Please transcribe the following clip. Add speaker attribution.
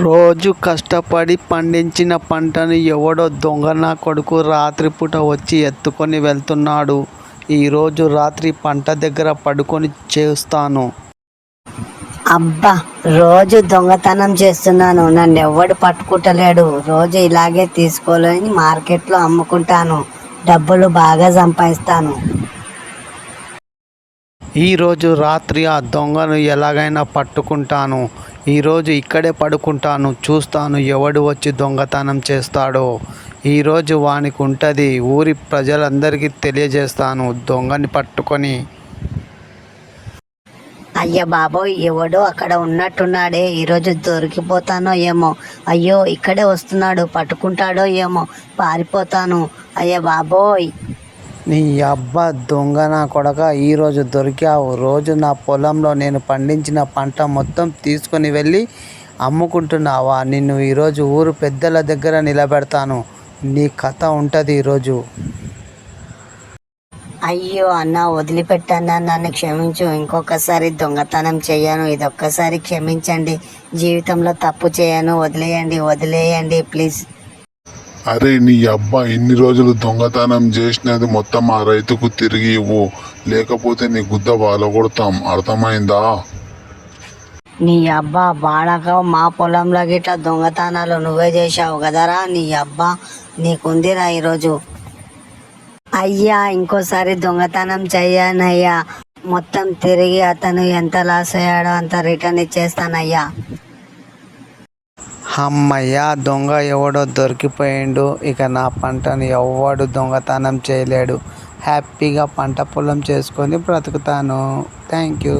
Speaker 1: రోజూ కష్టపడి పండించిన పంటను ఎవడో దొంగ నా కొడుకు రాత్రిపూట వచ్చి ఎత్తుకొని వెళ్తున్నాడు. ఈరోజు రాత్రి పంట దగ్గర పడుకొని చూస్తాను.
Speaker 2: అబ్బా రోజు దొంగతనం చేస్తున్నాను నన్నెవ్వడు పట్టుకుంటలేడు రోజు ఇలాగే తీసుకొని మార్కెట్లో అమ్ముకుంటాను డబ్బులు బాగా సంపాదిస్తాను
Speaker 1: ఈరోజు రాత్రి ఆ దొంగను ఎలాగైనా పట్టుకుంటాను. ఈరోజు ఇక్కడే పడుకుంటాను. చూస్తాను ఎవడు వచ్చి దొంగతనం చేస్తాడో. ఈరోజు వానికి ఉంటుంది ఊరి ప్రజలందరికీ తెలియజేస్తాను దొంగని పట్టుకొని.
Speaker 2: అయ్య బాబోయ్ ఎవడో అక్కడ ఉన్నట్టున్నాడే ఈరోజు దొరికిపోతానో ఏమో అయ్యో ఇక్కడే వస్తున్నాడు పట్టుకుంటాడో ఏమో పారిపోతాను అయ్య బాబోయ్
Speaker 1: నీ అబ్బ దొంగ నా కొడక ఈరోజు దొరికావు. రోజు నా పొలంలో నేను పండించిన పంట మొత్తం తీసుకొని వెళ్ళి అమ్ముకుంటున్నావా? నిన్ను ఈరోజు ఊరు పెద్దల దగ్గర నిలబెడతాను. నీ కథ ఉంటుంది ఈరోజు.
Speaker 2: అయ్యో అన్న వదిలిపెట్టన్నా నన్ను క్షమించు ఇంకొకసారి దొంగతనం చేయను ఇదొక్కసారి క్షమించండి జీవితంలో తప్పు చేయను వదిలేయండి వదిలేయండి ప్లీజ్
Speaker 3: అరే నీ అబ్బా ఇన్ని రోజులు దొంగతనం చేసినది మొత్తం ఆ రైతుకు తిరిగి ఇవ్వు. లేకపోతే నీ గుద్ద బాలగొడతాం అర్థమైందా?
Speaker 2: నీ అబ్బా బాడక మా పొలంలో గిట్లా దొంగతనాలు నువ్వే చేశావు కదరా? నీ అబ్బా నీకుందిరా ఈరోజు. అయ్యా ఇంకోసారి దొంగతనం చెయ్యానయ్యా. మొత్తం తిరిగి అతను ఎంత లాస్ అయ్యాడో అంత రిటర్న్ ఇచ్చేస్తానయ్యా.
Speaker 1: హమ్మయ్య దొంగ ఎవడో దొరికిపోయిండు. ఇక నా పంటను ఎవ్వడు దొంగతనం చేయలేడు. హ్యాపీగా పంట పొలం చేసుకొని బ్రతుకుతాను. Thank you